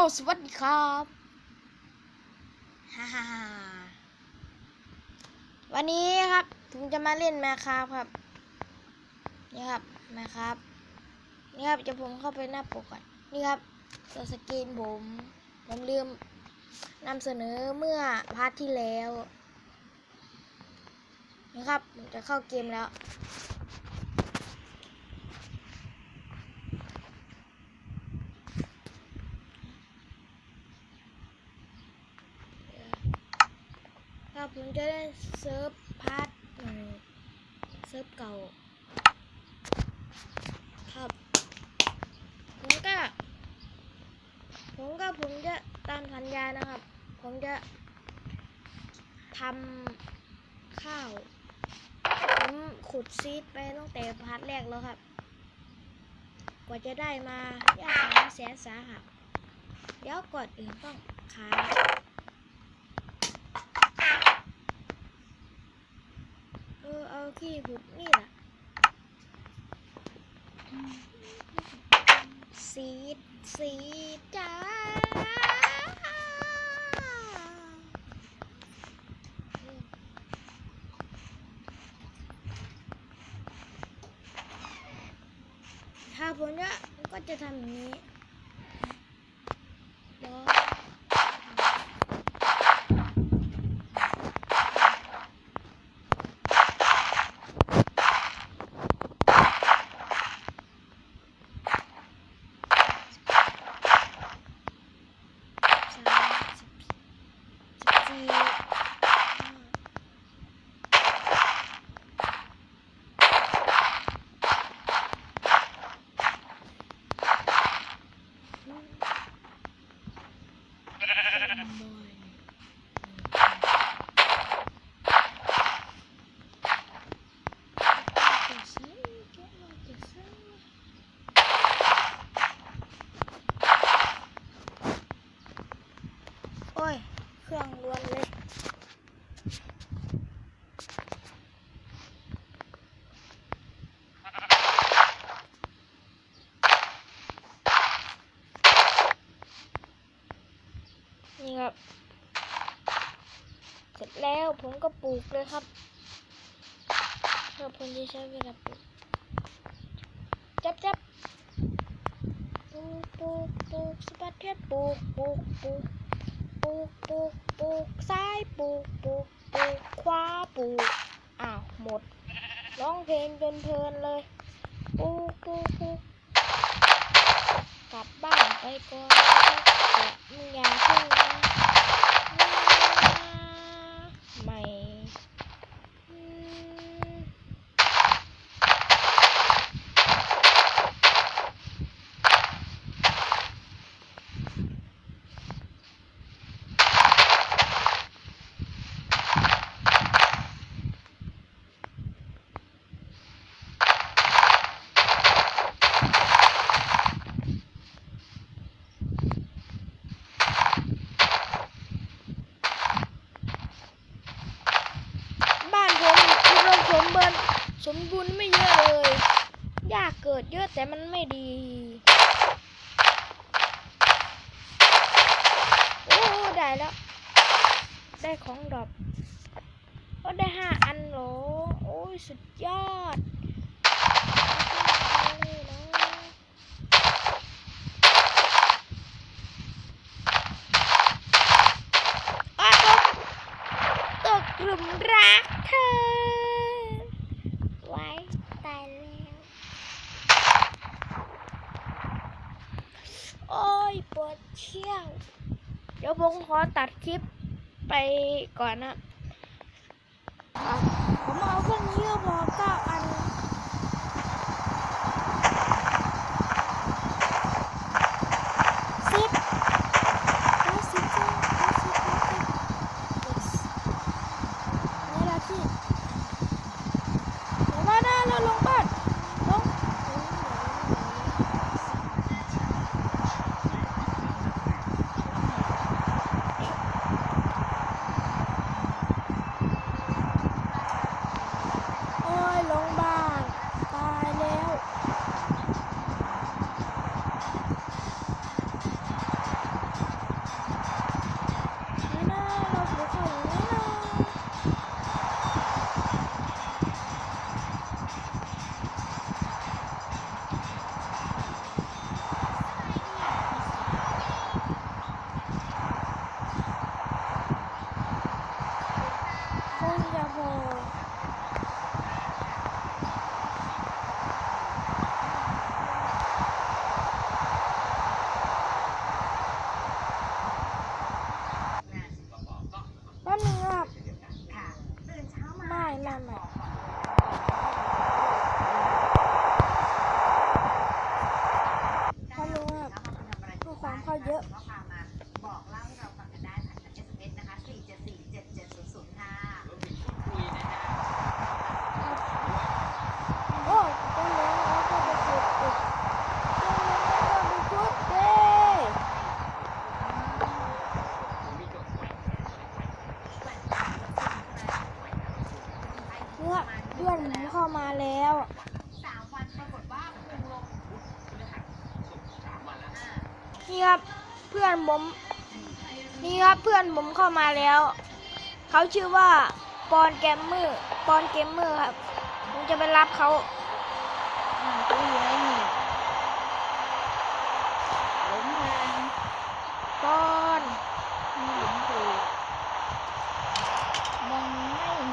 สวัสดีครับฮ่าฮ่าฮ่าวันนี้ครับผมจะมาเล่นแมคครับครับ นี่ครับแมคครับ นี่ครับจะผมเข้าไปหน้าปกก่อนนี่ครับตัวสกรีนผม ผมลืมนำเสนอเมื่อพาร์ทที่แล้ว นี่ครับผมจะเข้าเกมแล้ว ผมจะได้เซิร์ฟพาร์ทหนึ่งเซิร์ฟเก่า ครับ ผมก็ ผมก็ผมจะตามสัญญานะครับ ผมจะทำข้าว ผมขุดซีดไปตั้งแต่พาร์ทแรกแล้วครับ กว่าจะได้มายากนะแสนสาหัสเดี๋ยวก่อนอื่นต้องขาย เออเอา ขี้หุดนี่แหละสีดสีดจ้าถ้าผมจะก็จะทำอย่างนี้แล้ว สามสิบสิบสี่ห้าอืมโอ้ยจะใส่แก้วจะใส่ โอ้ย เครื่องล้วนเลย นี่ครับ เสร็จ แล้วผมก็ปลูกเลยครับเพื่อผมจะใช้เวลาปลูกจับจับปลูกปลูกปลูกสปัดเทศปลูกปลูกปลูกปลูกปลูกปลูกซ้ายปลูกปลูกปลูกขวาปลูกอ้าวหมดร้องเพลงจนเพลินเลยปลูกปลูกปลูกกลับบ้านไปก่อนแต่มึงอย่าเพิ่งมาไม่อืม บ้านผมอุดมสมบูรณ์สมบูรณ์ไม่เยอะเลยยาก เยอะแต่มันไม่ดีโอ้ได้แล้ว ได้ของดรอปโอ้ได้ห้าอันเหรอโอ้ยสุดยอดอตกตกหลุมรักเธอ ไว้ตายแล้ว โอ้ยปวดเชี่ยว เดี๋ยวผมขอตัดคลิปไปก่อนนะ ผมเอาเค่นี้ก็พอเก้าอัน สิบเอาสิบจ้ะเอาสิบเอาสิบ yes นี่ละที่เดี๋ยวมาหน้าเราลงบ้านลงโอ้ยลงามเข้าเยอะ ข้อความมาบอกเล่าให้เราฟังกันได้ผ่านทาง SMS นะคะ 4747700 ค่ะ โอ้ต้องเลี้ยงแล้วก็ไปขุดอีกต้องเลี้ยงแล้วก็ไปขุดเด้ เนี่ยเพื่อนผมเข้ามาแล้วสามวันปรากฏว่าพุงลงนี่ครับเพื่อนผมนี่ครับเพื่อนผมเข้ามาแล้ว เขาชื่อว่าปอนแกมเมอร์ปอนเกมเมอร์ครับผมจะไปรับเขา อ่าตัวอยู่ไหนนี่หลงทาง ปอน มีหลุมปลูกมองไม่เห็น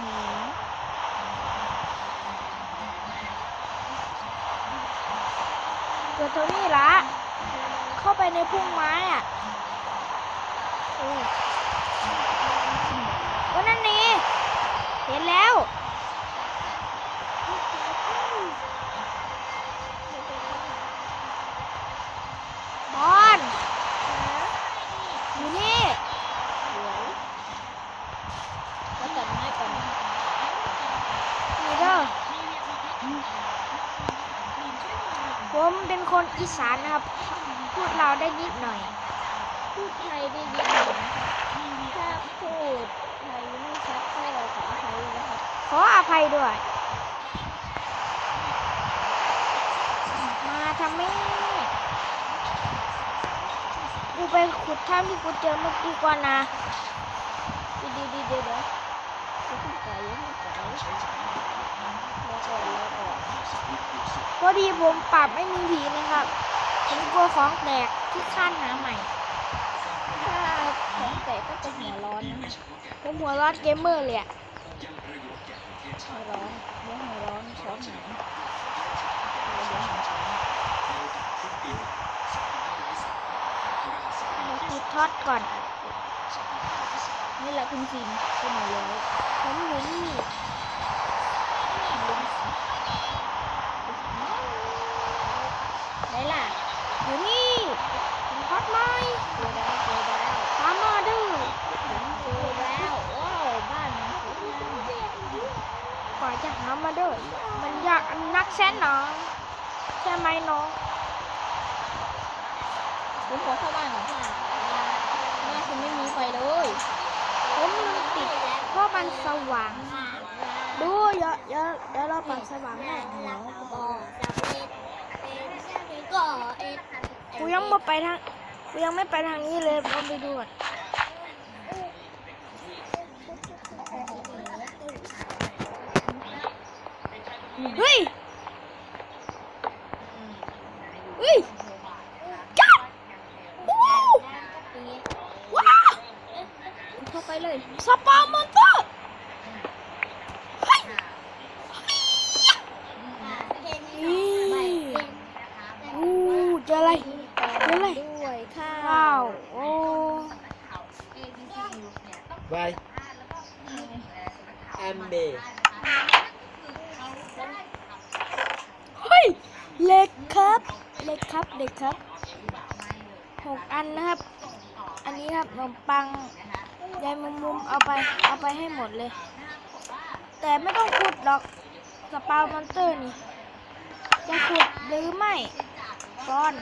เกิดตรงนี้ละ เข้าไปในพุ่มไม้อะโอ้วันนั้นนี่เห็นแล้ว บอลอยู่นี่ สวยแล้วตัดไม้ก่อน นี่เด้อผมเป็น คนอีสานนะครับ พูดเราได้นิดหน่อย พูดไทยได้ดีหน่อยถ้าพูดไทยไม่ชัดก็ขออภัยนะครับขออภัยด้วย มาทำไมกูไปขุดถ้ำที่กูเจอเมื่อกี้ก่อนนะดีดีดีเดี๋ยวเดี๋ยวอย่าเพิ่งไก่อย่าเพิ่งไก่ พอดีผมปรับไม่มีผีนะครับผมกลัวของแตกที่ขั้านหาใหม่ ถ้าของแตกก็จะหัวร้อนนะผมหัวร้อนเกมเมอร์เลยอะหัวร้อนเดี๋ยวหัวร้อนช้อนหายเดี๋ยวเดี๋ยวหายช้อนเราขุดท็อตก่อน นี่แหละคุณฟินเป็นหมดแล้วผมอยู่นี่ล่ะ อยู่นี่ผมท็อตไหม เจอแล้วเจอแล้ว ตามมาดื้อ ผมเจอแล้วว้าวบ้านมันสวยงาม กว่าจะหามาเด้อมัน ยากอันนักแสนหนอใช่ไหมน้องผมขอเข้าบ้านก่อนค่ะบ้านคุณไม่มีไฟเลย ผมลืมปิดเพราะมันสว่าง ดูเยอะเยอะเดี๋ยวเราปรับสว่างให้กูยังไม่ไปทางกูยังไม่ไปทางนี้เลยลองไปดูก่อนเฮ้ย เฮ้ยจ้าอู้ว้าวเข้าไปเลยสปามอนเตอร์เฮ้ยนี่อู้เจออะไรเจออะไรด้วยข้าว้าวโอ้ Vai. MB. เบฮ้ยเหล็กครับ เหล็กครับเหล็กครับหกอันนะครับ อันนี้ครับขนมปังยายมุมมุมเอาไปเอาไปให้หมดเลย แต่ไม่ต้องขุดหรอกสปาวมอนเตอร์นี่ จะขุดหรือไม่ก้อน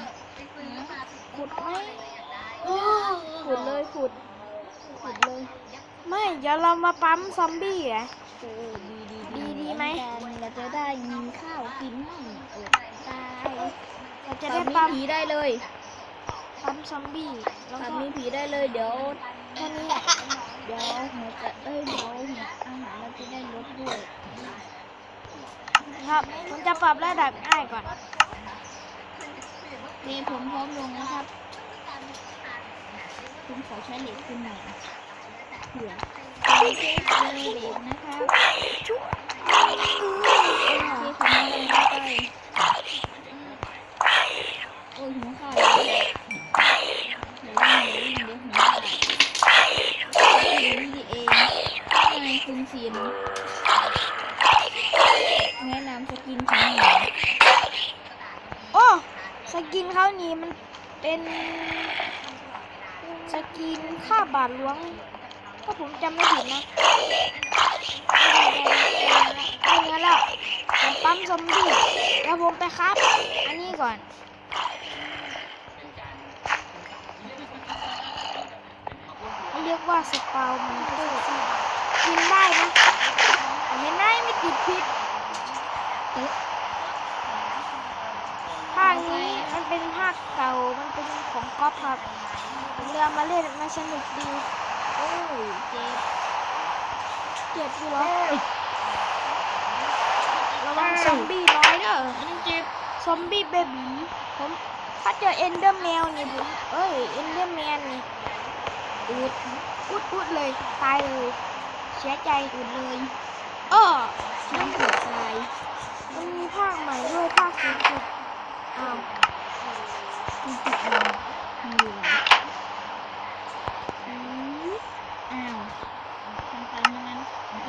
ขุดไหมโอ้ขุดเลยขุดขุดเลย ไม่เดี๋ยวเรามาปั๊มซอมบี้อะโอ้ดีดีดีดีไหมเราจะได้ยินข้าวกินมั่งอดตาย เราจะจะได้ได้ปั๊ปั๊มมผีได้เลยปั๊มซอมบี้แล้วปั๊มก็มีผีได้เลย เดี๋ยว แค่นี้เดี๋ยวหัวจะเอ้ยเดี๋ยวหัวอาหารเราจะได้ลดด้วยครับผมจะปรับระดับง่ายก่อน นี่ผมพร้อมลงนะครับผมขอใช้เหล็กคุณหน่อยเผื่อเป็นเทสเลยเหล็กนะครับโอเคผมเอาลงไปโอ้ยหัวขาดเลยเดี๋ยววิ่งเดี๋ยววิ่งเดี๋ยวหัวขาดเดี๋ยววิ่งดีเองไงคุณฟินแนะนำสกินของหนู โอ้ สกินเขานี่มันเป็น กินข้าวบาทหลวงถ้า ผมจำไม่ผิดนะไม่งั้นแล้วผมปั๊มซอมบี้แล้วผมไปครับ อันนี้ก่อนเรียกว่าสปาวมันเตอร์กินได้นะเห็นไหมไม่ติดพิษภาคนี้มันเป็นภาคเก่า มันเป็นของก๊อฟครับเรือมาเล่นมาสนุกดี โอ้ยเจ็บ เจ็บอยู่เหรอระวังซอมบี้น้อยเด้อมันเจ็บ ซอมบี้เบบีผมถ้าเจอเอนเดอร์แมวนี่ผมเอ้ย เอนเดอร์แมนนี่อุดอุดอุดเลย ตายเลย เสียใจอุดเลยเออฉันถูกตายมันมีภาคใหม่ด้วยภาคสูงสุดอ้าวถูกตายเหนื่อยอืมอ้าวทำตามอย่างนั้น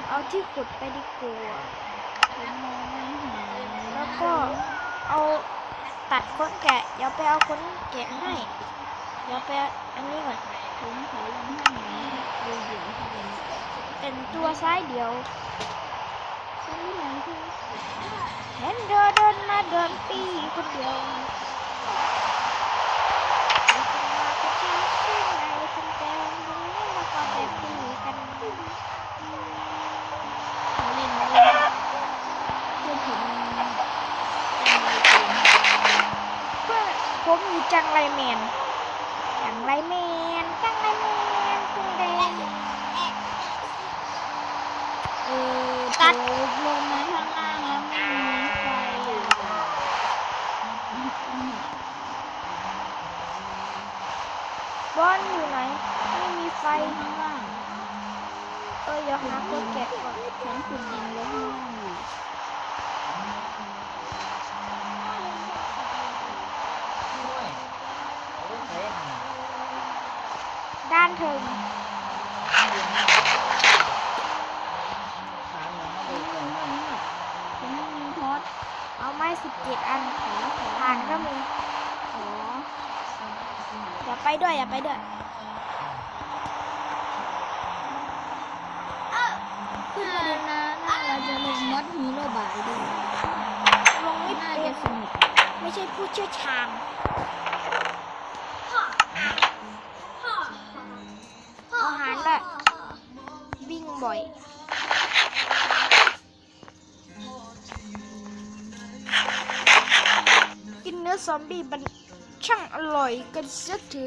เอา ที่ขุดไปดีกว่าผมมองไม่เห็นแล้วก็เอาตัดขนแกะ เดี๋ยวไปเอาขนแกะให้ เดี๋ยวไปอันนี้ก่อนผมขอลองให้หน่อยดูเดี๋ยวให้ดูเป็นตัวซ้ายเดียวฉันไม่ไหนคือเห็นเธอเดินมาเดินปีคนเดียวแล้วก็มาก็ชื่อชื่อในเป็นแดงนี้แล้วก็แบบปีกัน เขาเล่นเล่นเพื่อนผมเป็นอะไรเกม เพื่อนผมอยู่จังไรแมน จังไรแมน จังไรแมนตึงแดง เออ ตัด โผล่ลงมาข้างล่างแล้วไม่มีไฟอะ บอลอยู่ไหน ไม่มีไฟข้างล่างเออเดี๋ยวหาคนแกะก่อนฉันขุดดินไว้ข้างล่างอยู่ด้านเถิง ผมไม่มีท็อต เอาไม้สิบเจ็ดอันผ่านก็มีขออย่าไปด้วยอย่าไปด้วยขึ้นมาดูนะน่าเราจะลงมอดฮีโร่บายด้วยลงไม่น่าเป็จะนสนุกไม่ใช่ผู้เชี่ยวชาญอาหารด้วยวิ่งบ่อย อซอมบี้มันช่างอร่อยกันเสียที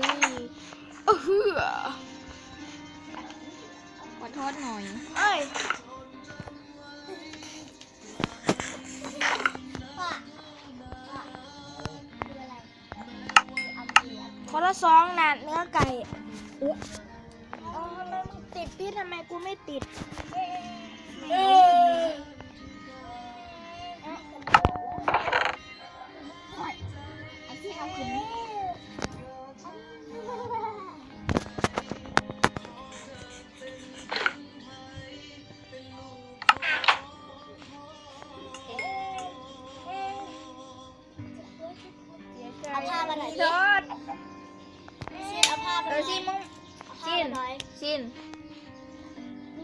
เออหือขอโทษหน่อย เอ้ยคนละสองนะเนื้อไก่เอาทำไมมึงติดพี่ทำไมกูไม่ติด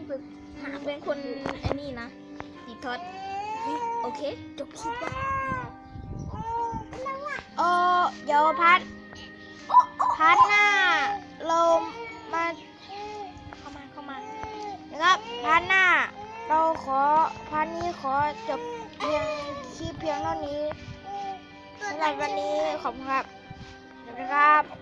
นี่เป็นหาเป็นคนไอ้นี่นะติดท็อตโอเค จบคลิปแล้วเออเดี๋ยวพัด พัดหน้าเรามาเข้ามาเข้ามานะครับพัดหน้า เราขอพัดนี้ขอจบเพียงคลิปเพียงเท่านี้สำหรับวันนี้ขอบคุณครับสวัสดีครับ